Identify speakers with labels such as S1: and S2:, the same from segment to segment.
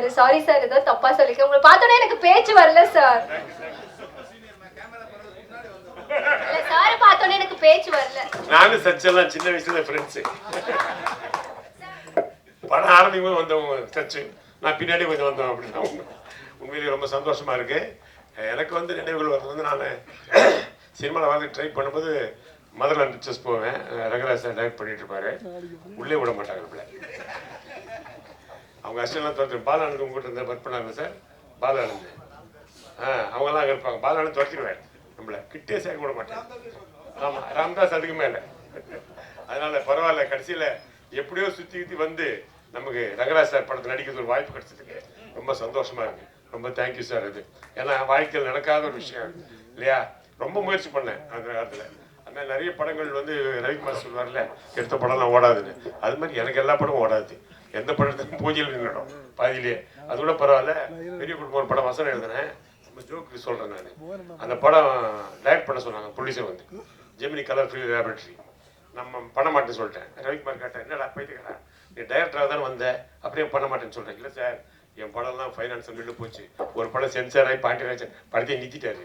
S1: Sir sorry sir ஏதோ தப்பா சொல்லிக்க உங்களை பார்த்தோன்னே எனக்கு பேச்சு வரல சார் இல்ல சார் பார்த்தோன்னே எனக்கு பேச்சு வரல.
S2: நானும் சச்செல்லாம் சின்ன வயசுல ஃப்ரெண்ட்ஸு படம் ஆரம்பிக்கும் போது வந்தவங்க சச்சு நான் பின்னாடி கொஞ்சம் வந்தேன் அப்படின்னா உண்மை- உண்மையிலேயே ரொம்ப சந்தோஷமா இருக்கு. எனக்கு வந்து நினைவுகள் வர்றது வந்து நான் சினிமாவில் வந்து ட்ரை பண்ணும்போது மதர்லாண்ட் பிக்சர்ஸ் போவேன். ரங்கராஜ் சார் டைரக்ட் பண்ணிட்டு இருப்பாரு. உள்ளே விட மாட்டாங்க நம்மள. அவங்க அசிஸ்டன்ட்லாம் துரத்து பாலானுக்கு உங்ககிட்ட இருந்தால் ஒர்க் பண்ணாங்க சார்? பாலானந்து ஆ அவங்கெல்லாம் அங்கே இருப்பாங்க. பாலானு துரத்திடுவார். நம்மளை கிட்டே சேர்க்க விட மாட்டேன் ஆமாம் ராம்தாஸ் அதுக்கு மேலே. அதனால் பரவாயில்ல கடைசியில் எப்படியோ சுற்றி சுற்றி வந்து நமக்கு ரங்கராஜ் சார் படத்தில் நடிக்கிறது ஒரு வாய்ப்பு கிடைச்சதுக்கு ரொம்ப சந்தோஷமாக இருக்குது ரொம்ப தேங்க்யூ சார் அது ஏன்னா வாழ்க்கையில் நடக்காத ஒரு விஷயம் இல்லையா? ரொம்ப முயற்சி பண்ணேன் அந்த காலத்தில். அந்த மாதிரி நிறைய படங்கள் வந்து ரவிக்குமார் சொல்வார்ல எடுத்த படம்லாம் ஓடாதுன்னு. அது மாதிரி எனக்கு எல்லா படமும் ஓடாது. எந்த படத்துக்கும் பூஜையில் நின்றுடும். பாதியிலேயே அது கூட பரவாயில்ல. பெரிய குடும்பம் ஒரு படம் வசனம் எழுதுனேன் நம்ம ஜோக்கு சொல்கிறேன் நான். அந்த படம் டைரக்ட் பண்ண சொன்னாங்க ப்ரொடியூசர் வந்து. ஜெமினி கலர் ஃப்ரீ லேபரேட்டரி நம்ம பண்ண மாட்டேன்னு சொல்லிட்டேன். ரவிக்குமார் கேட்டேன் என்னடா போயிட்டுக்கிறா நீ டைரக்டராக தான் வந்த? அப்படியே பண்ண மாட்டேன்னு சொல்கிறேன் இல்லை சார் என் படம்லாம் ஃபைனான்ஸ் நின்று போச்சு. ஒரு படம் சென்சார் ஆகி பாண்டியராஜன் படத்தையே நிறுத்திட்டாரு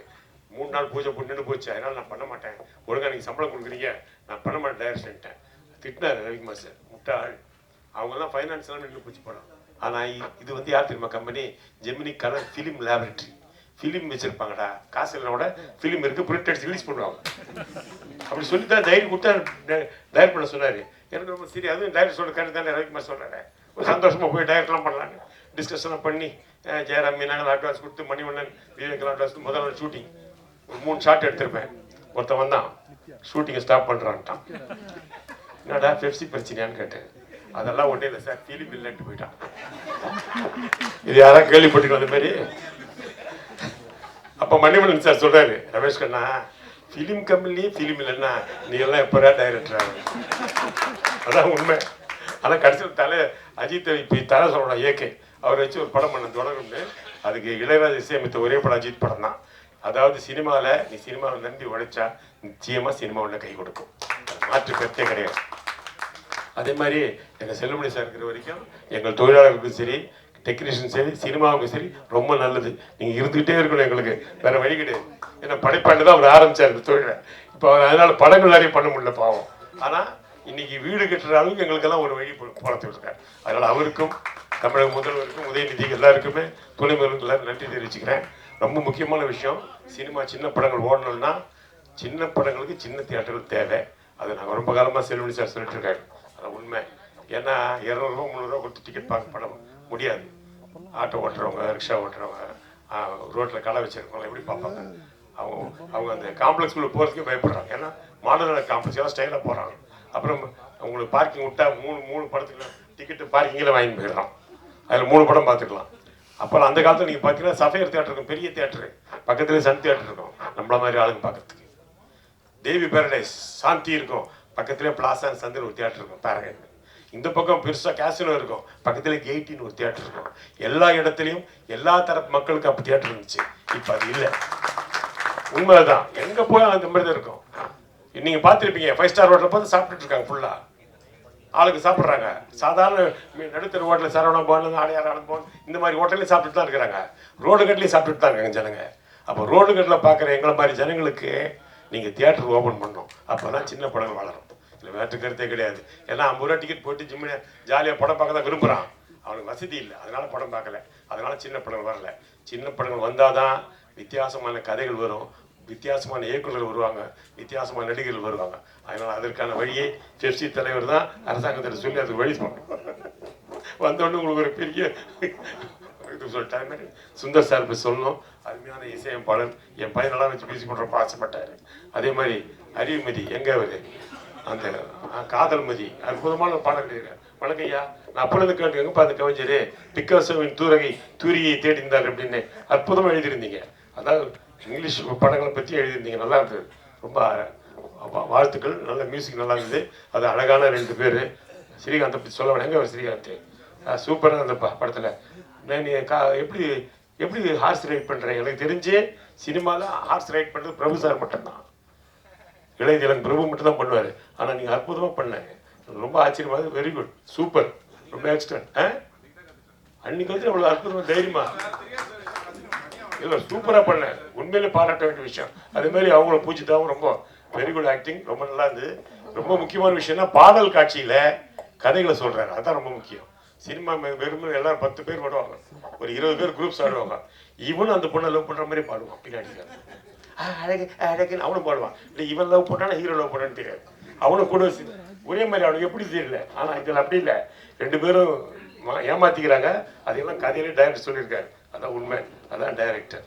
S2: மூணு நாள் பூஜை போட்டு நின்று போச்சு. அதனால் நான் பண்ண மாட்டேன். ஒழுங்காக நீங்கள் சம்பளம் கொடுக்குறீங்க. நான் பண்ண மாட்டேன் டைரக்ஷன்ட்டேன் திட்டினார் ரவிக்குமார் சார் முட்டாள். அவங்கெல்லாம் ஃபைனான்ஸ்லாம் நின்று போச்சு படம் ஆனால் இது வந்து யார் தெரியுமா company Gemini colour film laboratory film வச்சிருப்பாங்கடா. காசு இல்லைனா கூட ஃபிலிம் இருக்கு பிரிண்ட் அடிச்சு ரிலீஸ் பண்ணுவாங்க அப்படி சொல்லி தான் தைரியம் கொடுத்தா டைரக்ட் பண்ண சொன்னார். எனக்கு ரொம்ப சரி அதுவும் டைரக்ட் சொல்ற கருத்து தானே ரவிக்குமார் சொல்கிறாரு ஒரு சந்தோஷமாக போய் டைரக்ட்லாம் பண்ணலான்னு டிஸ்கஷன்லாம் பண்ணி அஹ், ஜெயராம் மீனாங்க அட்வான்ஸ் கொடுத்து மணிவண்ணன் விவேக் அட்வான்ஸ் முதல் நாள் ஷூட்டிங் ஒரு மூணு ஷாட் எடுத்திருப்பேன். ஒருத்தன் வந்தான். ஷூட்டிங்கை ஸ்டாப் பண்ணுறான்ட்டான் என்னடா பெப்சி பிரச்சனையான்னு கேட்டேன். அதெல்லாம் ஒன்றே இல்லை சார் ஃபிலிம் இல்லைன்ட்டு போயிட்டான். இது யாராவது கேள்விப்பட்டு வந்த மாதிரி. அப்போ மணிமணன் சார் சொல்றாரு ரமேஷ் கண்ணா ஃபிலிம் கம்பெனிலேயே ஃபிலிம் இல்லைன்னா நீ எல்லாம் எப்படா டைரக்டர் ஆகும் அதான் உண்மை. ஆனால் கடைசியில் தலை அஜித் இப்போ தலை சொல்லணும் இயக்கை. அவரை வச்சு ஒரு படம் பண்ண தொடரும்னு அதுக்கு இளையராஜா இசையமைத்த ஒரே படம் அஜித் படம் தான். அதாவது சினிமாவில் நீ சினிமாவை நம்பி உழைச்சா நிச்சயமாக சினிமா கை கொடுக்கும். மாற்று கருத்தே கிடையாது. அதே மாதிரி எங்கள் செல்லுமணி சார் இருக்கிற வரைக்கும் எங்கள் தொழிலாளர்களுக்கும் சரி டெக்னீஷியன் சரி சினிமாவுக்கும் சரி ரொம்ப நல்லது. நீங்கள் இருந்துகிட்டே இருக்கணும் எங்களுக்கு. வேற வழி கிடையாது. ஏன்னா படைப்பாண்டு தான் அவர் ஆரம்பித்தார் இந்த தொழிலை. இப்போ அவர் அதனால் படங்கள் நிறைய பண்ண முடியல பாவம். ஆனால் இன்னைக்கு வீடு கட்டுற அளவுக்கு எங்களுக்கெல்லாம் ஒரு வழி போலத்து இருக்கார் அதனால் அவருக்கும் தமிழக முதல்வருக்கும் உதயநிதி எல்லாருக்குமே துணை முதல்வருக்கு எல்லாரும் நன்றி தெரிவிச்சுக்கிறேன். ரொம்ப முக்கியமான விஷயம் சினிமா சின்ன படங்கள் ஓடணும்னா சின்ன படங்களுக்கு சின்ன தியேட்டர்கள் தேவை. அது நாங்கள் ரொம்ப காலமாக செல்வனி சார் சொல்லிட்டு இருக்காரு. உண்மை. ஏன்னா இரநூறுவா முந்நூறுரூவா கொடுத்து டிக்கெட் பார்க்க படம் முடியாது. ஆட்டோ ஓட்டுறவங்க ரிக்ஷா ஓட்டுறவங்க ரோட்டில் கடை வச்சிருக்கவங்க எப்படி பார்ப்பாங்க? அவங்க அவங்க அந்த காம்ப்ளெக்ஸ்குள்ளே போகிறதுக்கே பயப்படுறாங்க. ஏன்னா மாடர்ன் காம்ப்ளெக்ஸ் எல்லாம் ஸ்டைலாக போகிறாங்க அப்புறம் உங்களுக்கு பார்க்கிங் விட்டா மூணு மூணு படத்துக்கு டிக்கெட்டு பார்க்கிங்கில் வாங்கி போயிடுறான் அதில் மூணு படம் பார்த்துக்கலாம். அப்புறம் அந்த காலத்தில் நீங்கள் பார்த்தீங்கன்னா சஃபையர் தேட்டர் இருக்கும் பெரிய தேட்டரு பக்கத்துலேயே சன் தேட்டர் இருக்கும். நம்மள மாதிரி ஆளுங்க பார்க்கறதுக்கு. தேவி பேரடைஸ் சாந்தி இருக்கும். பக்கத்துலேயே பிளாசா சந்திர ஒரு தியேட்டர் இருக்கும். பேரகைன் இந்த பக்கம் பெருசாக கேசினோ இருக்கும். பக்கத்துல எயிட்டின் ஒரு தியேட்டர் இருக்கும். எல்லா இடத்துலையும் எல்லா தரப்பு மக்களுக்கும் அப்போ தியேட்டர் இருந்துச்சு. இப்போ அது இல்லை. உண்மைதான். எங்க போய் அந்த மாதிரி தான் இருக்கும். நீங்க பார்த்துருப்பீங்க. ஃபைவ் ஸ்டார் ஹோட்டல் பார்த்து சாப்பிட்டுட்டு இருக்காங்க ஃபுல்லா ஆளுக்கு சாப்பிட்றாங்க. சாதாரண நடுத்தர ஹோட்டல் சரவணா பவன் ஆடையார் ஆனந்த் இந்த மாதிரி ஹோட்டல்லையும் சாப்பிட்டுட்டு தான் இருக்கிறாங்க. ரோடு கட்டிலையும் சாப்பிட்டுட்டு தான் இருக்காங்க ஜனங்க. அப்போ ரோடு கட்டில் பார்க்குற எங்களை மாதிரி ஜனங்களுக்கு நீங்கள் தியேட்டர் ஓப்பன் பண்ணணும். அப்போ தான் சின்ன படங்கள் வளரும். இல்லை வேற்று கருத்தே கிடையாது. ஏன்னா ஐம்பது ரூபா டிக்கெட் போட்டு ஜிம்மு ஜாலியாக படம் பார்க்க தான் விரும்புகிறான் அவனுக்கு வசதி இல்லை. அதனால் படம் பார்க்கல. அதனால் சின்ன படங்கள் வரல. சின்ன படங்கள் வந்தால் தான் வித்தியாசமான கதைகள் வரும். வித்தியாசமான இயக்குநர்கள் வருவாங்க. வித்தியாசமான நடிகர்கள் வருவாங்க. அதனால் அதற்கான வழியை பெப்சி தலைவர் தான் அரசாங்கத்தில் சொல்லி அதுக்கு வழி பண்ணணும் வந்தோடனே உங்களுக்கு ஒரு பெரிய இது சொல்லிட்டாங்க சுந்தர் சார் இப்போ சொல்லணும். அருமையான இசையமைப்பாளர். என் பையனெல்லாம் வச்சு பேசி பண்ணுறப்ப ஆசைப்பட்டார். அதே மாதிரி அறிவுமதி எங்க அவரு? அந்த காதல்மதி காதல் மதி. அற்புதமான ஒரு பாடல் எழுதியிருக்கார். வணக்கம் ஐயா. நான் அப்பொழுது கேட்டு எங்கப்பா அந்த கவிஞர் பிக்காசோவின் தூரகை தூரியை தேடிந்தார் அப்படின்னு அற்புதமா எழுதியிருந்தீங்க. அதாவது இங்கிலீஷ் படங்களை பற்றி எழுதியிருந்தீங்க. நல்லா இருந்தது. ரொம்ப வா- வாழ்த்துக்கள். நல்ல மியூசிக் நல்லா இருந்தது. அது அழகான ரெண்டு பேர். ஸ்ரீகாந்தை பற்றி சொல்ல வேணாங்க அவர் ஸ்ரீகாந்த்? சூப்பராக அந்த படத்தில் படத்துல. நான் நீ கா எப்படி எப்படி ஹார்ஸ் ரைட் பண்ணுறேன் எனக்கு தெரிஞ்சு சினிமாவில் ஹார்ஸ் ரைட் பண்ணுறது பிரபு சார் மட்டும்தான். இளையதிலன் பிரபு மட்டும்தான் பண்ணுவார். ஆனால் நீங்கள் அற்புதமாக பண்ண. ரொம்ப ஆச்சரியமாக வெரி குட் சூப்பர் ரொம்ப எக்ஸ்டன்ட் ஆ? அன்னைக்கு வந்து அவ்வளோ அற்புதமாக தைரியமா. இல்லை சூப்பராக பண்ணேன் உண்மையிலே பாராட்ட வேண்டிய விஷயம். அதே மாதிரி அவங்கள பூஜித்தாவும் ரொம்ப வெரி குட் ஆக்டிங் ரொம்ப நல்லா இருந்தது. ரொம்ப முக்கியமான விஷயம்னா பாடல் காட்சியில் கதைகளை சொல்கிறாரு அதுதான் ரொம்ப முக்கியம். சினிமா வெறும் எல்லாரும் பத்து பேர் பாடுவாங்க. ஒரு இருபது பேர் குரூப்ஸ் ஆடுவாங்க. இவனும் அந்த பொண்ணை லவ் பண்ணுற மாதிரி பாடுவான் பின்னாடி அழகு அழகுன்னு அவனும் பாடுவான். இல்லை இவன் லவ் பண்ணானா ஹீரோ லவ் பண்ணான்னு தெரியாது. அவனும் கூட ஒரே மாதிரி அவனுக்கு எப்படி தெரியல. ஆனால் இதில் அப்படி இல்லை. ரெண்டு பேரும் ஏமாத்திக்கிறாங்க. அதையெல்லாம் கதையிலே டைரக்டர் சொல்லியிருக்காரு. அதான் உண்மை. அதான் டைரக்டர்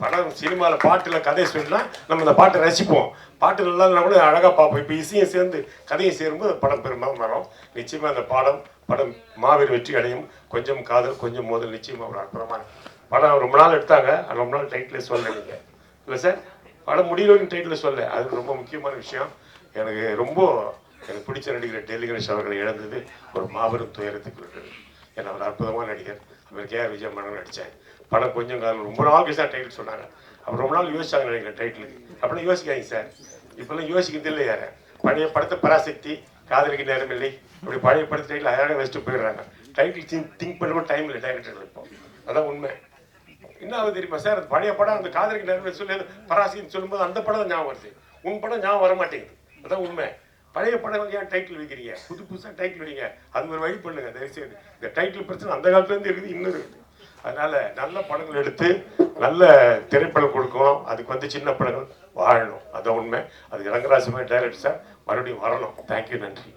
S2: படம் சினிமாவில் பாட்டில் கதை சொல்லினா நம்ம அந்த பாட்டை ரசிப்போம். பாட்டு நல்லா இல்லைனா கூட அழகாக பார்ப்போம். இப்போ இசையும் சேர்ந்து கதையும் சேரும்போது படம் பெரும்பாலும் வரும். நிச்சயமாக அந்த பாடம் படம் மாபெரும் வெற்றி அடையும். கொஞ்சம் காதல் கொஞ்சம் மோதல் நிச்சயமாக ஒரு அற்புதமான படம் ரொம்ப நாள் எடுத்தாங்க. ரொம்ப நாள் டைட்டில் சொல்ல நீங்கள் இல்லை சார் படம் முடியலன்னு டைட்டில் சொல்ல அது ரொம்ப முக்கியமான விஷயம். எனக்கு ரொம்ப எனக்கு பிடிச்ச நடிகர் டெல்லி கணேஷ் அவர்களை இழந்தது. ஒரு மாபெரும் துயரத்துக்கு இருக்கிறது ஏன்னா ஒரு அற்புதமான நடிகர். அவர் கே ஆர் விஜய் மனம் நடித்தேன் படம் கொஞ்சம் காலம் ரொம்ப நாள் கழிச்சு தான் டைட்டில் சொன்னாங்க. அப்புறம் ரொம்ப நாள் யோசிச்சாங்க நினைக்கிறேன் டைட்டிலுக்கு அப்படிலாம் யோசிக்காதீங்க சார். இப்போல்லாம் யோசிக்கிறது இல்லை யார். பழைய படத்தை பராசக்தி காதலிக்கு நேரம் இல்லை. அப்படி பழைய படத்து டைட்டில் அழகாக வச்சுட்டு போயிடுறாங்க. டைட்டில் திங்க் திங்க் பண்ண டைம் இல்லை டைரக்டர் இப்போ. அதான் உண்மை. என்ன தெரியுமா சார்? அந்த பழைய படம் அந்த காதலிக்கு நேரம் சொல்லி பராசக்தின்னு சொல்லும்போது அந்த படம் தான் ஞாபகம் வருது. உன் படம் ஞாபகம் வர மாட்டேங்குது. அதான் உண்மை. பழைய படம் ஏன் டைட்டில் வைக்கிறீங்க? புது புதுசாக டைட்டில் வைங்க. அது ஒரு வழி பண்ணுங்க தயவுசெய்து. இந்த டைட்டில் பிரச்சனை அந்த காலத்துலேருந்து இருக்குது இன்னும் இருக்குது. அதனால நல்ல படங்கள் எடுத்து நல்ல திரைப்படம் கொடுக்கணும். அதுக்கு வந்து சின்ன படங்கள் வாழணும். அதான் உண்மை. அது இளங்கராசி மாதிரி டைரக்டர் சார் மறுபடியும் வரணும். தேங்க்யூ நன்றி.